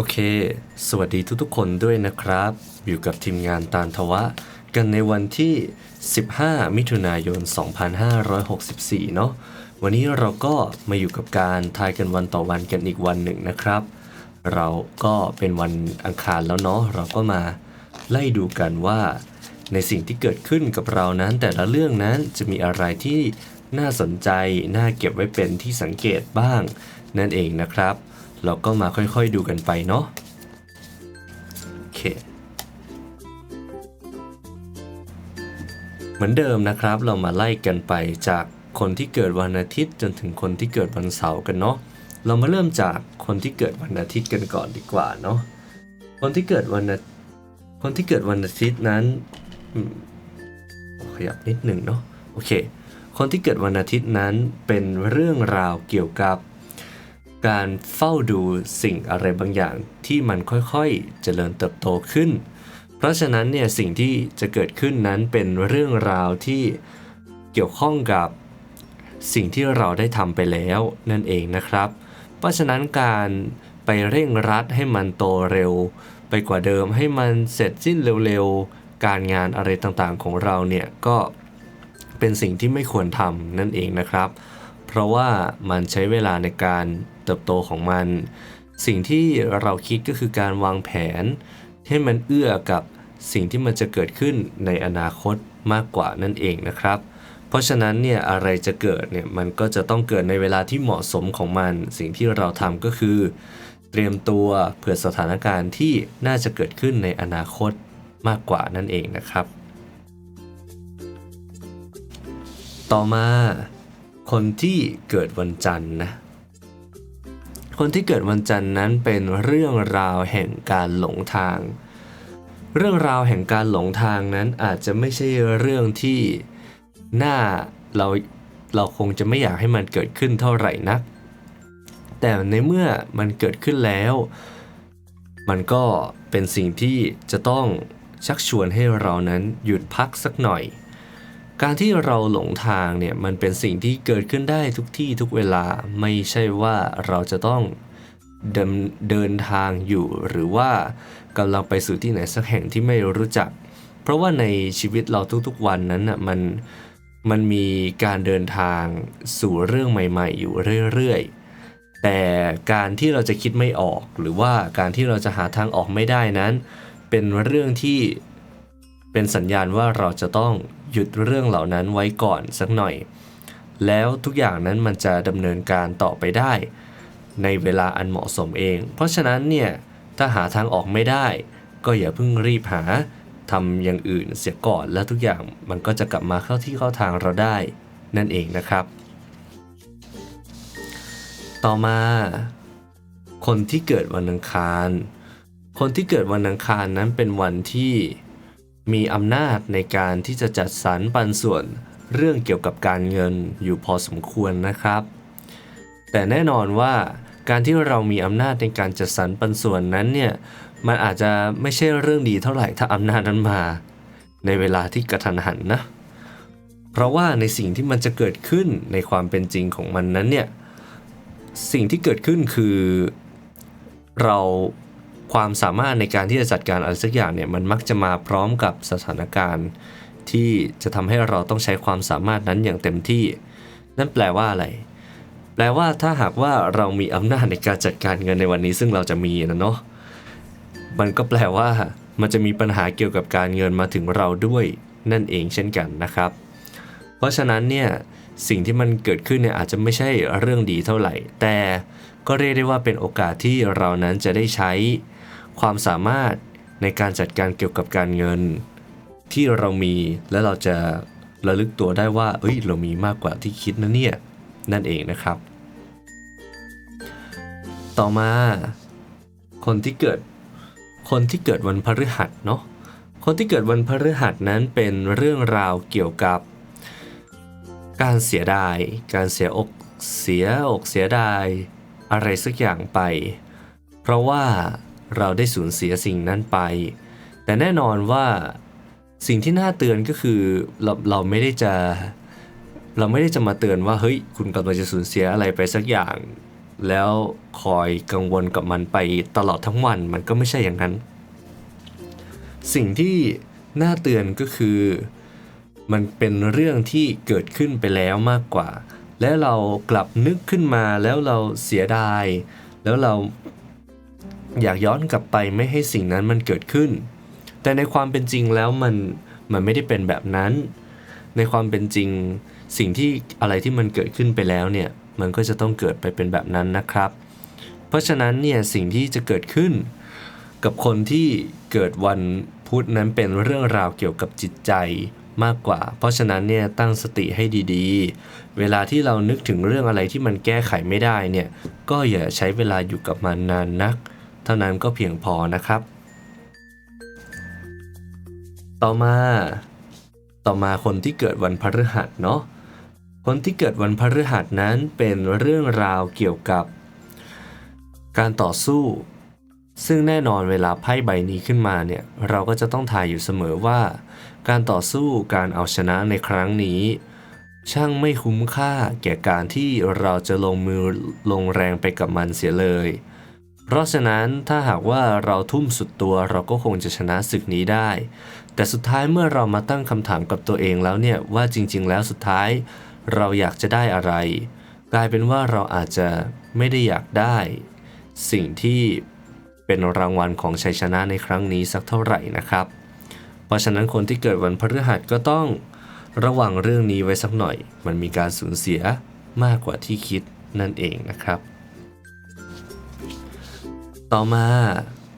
โอเค สวัสดีทุกๆ คนด้วยนะครับ อยู่กับทีมงานตาลทวะ กันในวันที่ 15 มิถุนายน 2564 เนาะ วันนี้เราก็มาอยู่กับการทายกันวันต่อวันกันอีกวันหนึ่งนะครับ เราก็เป็นวันอังคารแล้วเนาะ เราก็มาไล่ดูกันว่า ในสิ่งที่เกิดขึ้นกับเรานั้น แต่ละเรื่องนั้นจะมีอะไรที่น่าสนใจ น่าเก็บไว้เป็นที่สังเกตบ้างนั่นเองนะครับ เราก็มาค่อยๆดูกันไปเนาะโอเค เหมือนเดิมนะครับเรามาไล่กันไปจากคนที่เกิดวันอาทิตย์จนถึงคนที่เกิดวันเสาร์กันเนาะเรามาเริ่มจากคนที่เกิดวันอาทิตย์กันก่อนดีกว่าเนาะคนที่เกิดวันคนที่เกิดวันอาทิตย์นั้นขยับนิดหนึ่งเนาะโอเค คนที่เกิดวันอาทิตย์นั้นเป็นเรื่องราวเกี่ยวกับ การเฝ้าดูสิ่งอะไรบางอย่างที่มันค่อยๆ เจริญเติบโตขึ้น เพราะฉะนั้นเนี่ยสิ่งที่จะเกิดขึ้นนั้นเป็นเรื่องราวที่เกี่ยวข้องกับสิ่งที่เราได้ทำไปแล้วนั่นเองนะครับ เพราะฉะนั้นการไปเร่งรัดให้มันโตเร็ว ไปกว่าเดิมให้มันเสร็จสิ้นเร็วๆ การงานอะไรต่างๆของเราเนี่ยก็เป็นสิ่งที่ไม่ควรทำนั่นเองนะครับ เพราะว่ามันใช้เวลาในการ เติบโตของมัน สิ่งที่เราคิดก็คือการวางแผนให้มันเอื้อกับสิ่งที่มันจะเกิดขึ้นในอนาคตมากกว่านั่นเองนะครับ เพราะฉะนั้นเนี่ยอะไรจะเกิดเนี่ยมันก็จะต้องเกิดในเวลาที่เหมาะสมของมัน สิ่งที่เราทำก็คือ เตรียมตัวเผื่อสถานการณ์ที่น่าจะเกิดขึ้นในอนาคตมากกว่านั่นเองนะครับ ต่อมาคนที่เกิดวันจันทร์นะ คนที่เกิดวันจันทร์นั้นเป็นเรื่องราวแห่งการหลงทาง เรื่องราวแห่งการหลงทางนั้นอาจจะไม่ใช่เรื่องที่หน่าเราเราคงจะไม่อยากให้มันเกิดขึ้นเท่าไหร่นัก แต่ในเมื่อมันเกิดขึ้นแล้ว มันก็เป็นสิ่งที่จะต้องชักชวนให้เรานั้นหยุดพักสักหน่อย การที่เราหลงทางเนี่ยมันเป็นสิ่งที่เกิดขึ้นได้ทุกที่ทุกเวลาไม่ใช่ว่าเราจะต้องเดินเดินทางอยู่ หรือว่ากำลังไปสู่ที่ไหนสักแห่งที่ไม่รู้จัก เพราะว่าในชีวิตเราทุกๆวันนั้นน่ะมันมันมีการเดินทางสู่เรื่องใหม่ ๆ อยู่เรื่อยๆ แต่การที่เราจะคิดไม่ออก หรือว่าการที่เราจะหาทางออกไม่ได้นั้น เป็นเรื่องที่เป็นสัญญาณว่าเราจะต้อง หยุดเรื่องเหล่านั้นไว้ก่อนสักหน่อย แล้วทุกอย่างนั้นมันจะดำเนินการต่อไปได้ ในเวลาอันเหมาะสมเอง เพราะฉะนั้นเนี่ยถ้าหาทางออกไม่ได้ ก็อย่าเพิ่งรีบหาทำอย่างอื่นเสียก่อนแล้วทุกอย่างมันก็จะกลับมาเข้าที่เข้าทางเราได้นั่นเองนะครับ ต่อมา คนที่เกิดวันอังคาร คนที่เกิดวันอังคารนั้นเป็นวันที่ มีอำนาจในการที่จะจัดสรรปันส่วนเรื่องเกี่ยวกับการเงินอยู่พอสมควรนะครับ แต่แน่นอนว่าการที่เรามีอำนาจในการจัดสรรปันส่วนนั้นเนี่ยมันอาจจะไม่ใช่เรื่องดีเท่าไหร่ถ้าอำนาจนั้นมา ในเวลาที่กระทันหันนะ เพราะว่าในสิ่งที่มันจะเกิดขึ้นในความเป็นจริงของมันนั้นเนี่ยสิ่งที่เกิดขึ้นคือ เรา ความสามารถในการที่จะจัดการอะไรสักอย่างเนี่ยมันมักจะมาพร้อมกับสถานการณ์ ที่จะทำให้เราต้องใช้ความสามารถนั้นอย่างเต็มที่ นั่นแปลว่าอะไร แปลว่าถ้าหากว่าเรามีอำนาจในการจัดการเงินในวันนี้ซึ่งเราจะมีนะเนาะมันก็แปลว่า มันจะมีปัญหาเกี่ยวกับการเงินมาถึงเราด้วยนั่นเองเช่นกันนะครับ เพราะฉะนั้นเนี่ยสิ่งที่มันเกิดขึ้นเนี่ยอาจจะไม่ใช่เรื่องดีเท่าไหร่ แต่ก็เรียกได้ว่าเป็นโอกาสที่เรานั้นจะได้ใช้ ความสามารถในการจัดการเกี่ยวกับการเงิน ที่เรามีและเราจะระลึกตัวได้ว่าเอ้ยเรามีมากกว่าที่คิดนะเนี่ยนั่นเองนะครับ ต่อมา คนที่เกิดคนที่เกิดวันพฤหัสเนาะคนที่เกิดวันพฤหัสนั้นเป็นเรื่องราวเกี่ยวกับ การเสียดาย การเสียอกเสียอกเสียดาย อะไรสักอย่างไป เพราะว่า เราได้สูญเสียสิ่งนั้นไป แต่แน่นอนว่าสิ่งที่น่าเตือนก็คือเราเราไม่ได้จะเราไม่ได้จะมาเตือนว่าเฮ้ยคุณกำลังจะสูญเสียอะไรไปสักอย่าง แล้วคอยกังวลกับมันไปตลอดทั้งวันมันก็ไม่ใช่อย่างนั้น สิ่งที่น่าเตือนก็คือมันเป็นเรื่องที่เกิดขึ้นไปแล้วมากกว่า และเรากลับนึกขึ้นมาแล้วเราเสียดาย แล้วเรา อยากย้อนกลับไปไม่ให้สิ่งนั้นมันเกิดขึ้น แต่ในความเป็นจริงแล้วมันมันไม่ได้เป็นแบบนั้น ในความเป็นจริงสิ่งที่อะไรที่มันเกิดขึ้นไปแล้วเนี่ยมันก็จะต้องเกิดไปเป็นแบบนั้นนะครับ เพราะฉะนั้นเนี่ยสิ่งที่จะเกิดขึ้น กับคนที่เกิดวันพุธนั้นเป็นเรื่องราวเกี่ยวกับจิตใจมากกว่า เพราะฉะนั้นเนี่ยตั้งสติให้ดีๆ เวลาที่เรานึกถึงเรื่องอะไรที่มันแก้ไขไม่ได้เนี่ยก็อย่าใช้เวลาอยู่กับมันนานนัก เท่านั้นก็เพียงพอนะครับ ต่อมา ต่อมาคนที่เกิดวันพฤหัสเนาะคนที่เกิดวันพฤหัสนั้นเป็นเรื่องราวเกี่ยวกับ การต่อสู้ ซึ่งแน่นอนเวลาไพ่ใบนี้ขึ้นมาเนี่ยเราก็จะต้องทายอยู่เสมอว่า การต่อสู้การเอาชนะในครั้งนี้ ช่างไม่คุ้มค่าแก่การที่เราจะลงมือลงแรงไปกับมันเสียเลย เพราะฉะนั้นถ้าหากว่าเราทุ่มสุดตัวเราก็คงจะชนะศึกนี้ได้ แต่สุดท้ายเมื่อเรามาตั้งคำถามกับตัวเองแล้วเนี่ยว่าจริง ๆ แล้วสุดท้าย เราอยากจะได้อะไร กลายเป็นว่าเราอาจจะไม่ได้อยากได้ สิ่งที่เป็นรางวัลของชัยชนะในครั้งนี้สักเท่าไหร่นะครับ เพราะฉะนั้นคนที่เกิดวันพฤหัสก็ต้องระวังเรื่องนี้ไว้สักหน่อย มันมีการสูญเสียมากกว่าที่คิดนั่นเองนะครับ ต่อมา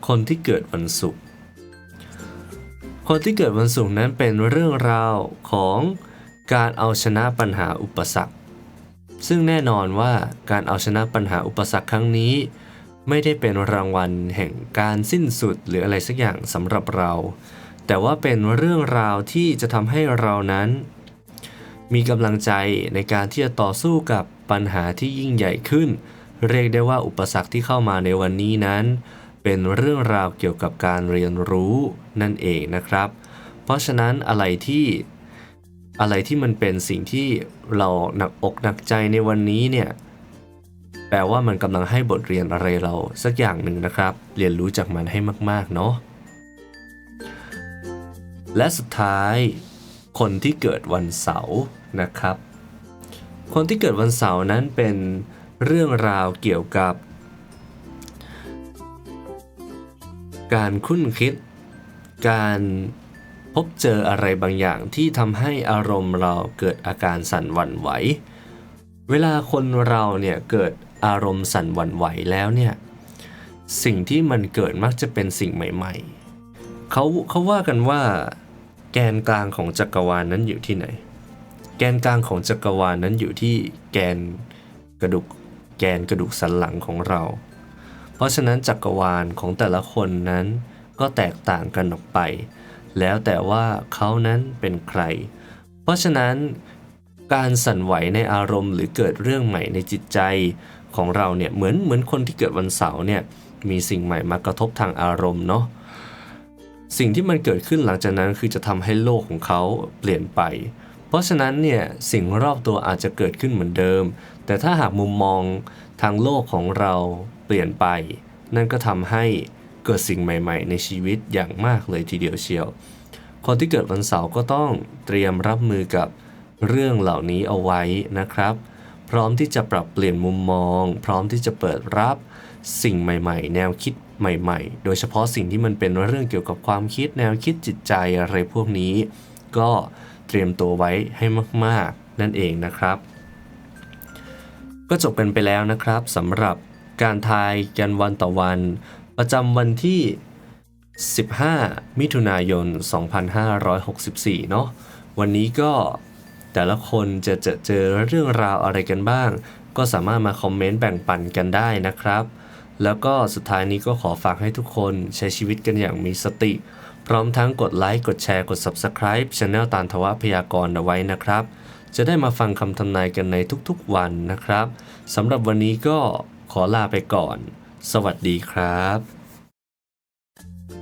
คนที่เกิดวันศุกร์ คนที่เกิดวันศุกร์นั้นเป็นเรื่องราวของการเอาชนะปัญหาอุปสรรค ซึ่งแน่นอนว่าการเอาชนะปัญหาอุปสรรคครั้งนี้ ไม่ได้เป็นรางวัลแห่งการสิ้นสุดหรืออะไรสักอย่างสำหรับเรา แต่ว่าเป็นเรื่องราวที่จะทำให้เรานั้น มีกำลังใจในการที่จะต่อสู้กับปัญหาที่ยิ่งใหญ่ขึ้น เรียกได้ว่าอุปสรรคที่เข้ามาในวันนี้นั้น เป็นเรื่องราวเกี่ยวกับการเรียนรู้นั่นเองนะครับ เพราะฉะนั้นอะไรที่อะไรที่มันเป็นสิ่งที่เราหนักอกหนักใจในวันนี้เนี่ยแปลว่ามันกำลังให้บทเรียนอะไรเราสักอย่างหนึ่งนะครับ เรียนรู้จากมันให้มากๆเนาะและสุดท้าย คนที่เกิดวันเสาร์นะครับ คนที่เกิดวันเสาร์นั้นเป็น เรื่องราวเกี่ยวกับ การคุ้นคิด การพบเจออะไรบางอย่างที่ทำให้อารมณ์เราเกิดอาการสั่นหวั่นไหว เวลาคนเราเนี่ยเกิดอารมณ์สั่นหวั่นไหวแล้วเนี่ยสิ่งที่มันเกิดมักจะเป็นสิ่งใหม่ ๆ เขาเขาว่ากันว่า แกนกลางของจักรวาลนนั้นอยู่ที่ไหน แกนกลางของจักรวาลนนั้นอยู่ที่แกนกระดูก แกนกระดูกสันหลังของเรา เพราะฉะนั้นจักรวาลของแต่ละคนนั้นก็แตกต่างกันออกไป แล้วแต่ว่าเขานั้นเป็นใคร เพราะฉะนั้นการสั่นไหวในอารมณ์หรือเกิดเรื่องใหม่ในจิตใจของเราเนี่ยเหมือนเหมือนคนที่เกิดวันเสาร์เนี่ยมีสิ่งใหม่มากระทบทางอารมณ์เนาะสิ่งที่มันเกิดขึ้นหลังจากนั้นคือจะทำให้โลกของเขาเปลี่ยนไป เพราะฉะนั้นเนี่ยสิ่งรอบตัวอาจจะเกิดขึ้นเหมือนเดิม แต่ถ้าหากมุมมองทางโลกของเราเปลี่ยนไป นั่นก็ทำให้เกิดสิ่งใหม่ ๆ ในชีวิตอย่างมากเลยทีเดียวเชียว คนที่เกิดวันเสาร์ก็ต้องเตรียมรับมือกับเรื่องเหล่านี้เอาไว้นะครับ พร้อมที่จะปรับเปลี่ยนมุมมอง พร้อมที่จะเปิดรับสิ่งใหม่ ๆ แนวคิดใหม่ ๆ โดยเฉพาะสิ่งที่มันเป็นเรื่องเกี่ยวกับความคิดแนวคิดจิตใจอะไรพวกนี้ ก็ เตรียมตัวไว้ให้มาก ๆ นั่นเองนะครับ ก็จบกันไปแล้วนะครับสำหรับการทายกันวันต่อวัน ประจำวันที่ 15 มิถุนายน 2564 เนาะวันนี้ก็แต่ละคนจะจอเจอเรื่องราวอะไรกันบ้าง ก็สามารถมาคอมเมนต์แบ่งปันกันได้นะครับ แล้วก็สุดท้ายนี้ก็ขอฝากให้ทุกคนใช้ชีวิตกันอย่างมีสติ พร้อมทั้งกดไลค์ กดแชร์ กด Subscribe ช anel ตานทวะพยากรณ์เอาไว้นะครับ จะได้มาฟังคำทำนายกันในทุกๆวันนะครับสำหรับวันนี้ก็ขอลาไปก่อน สวัสดีครับ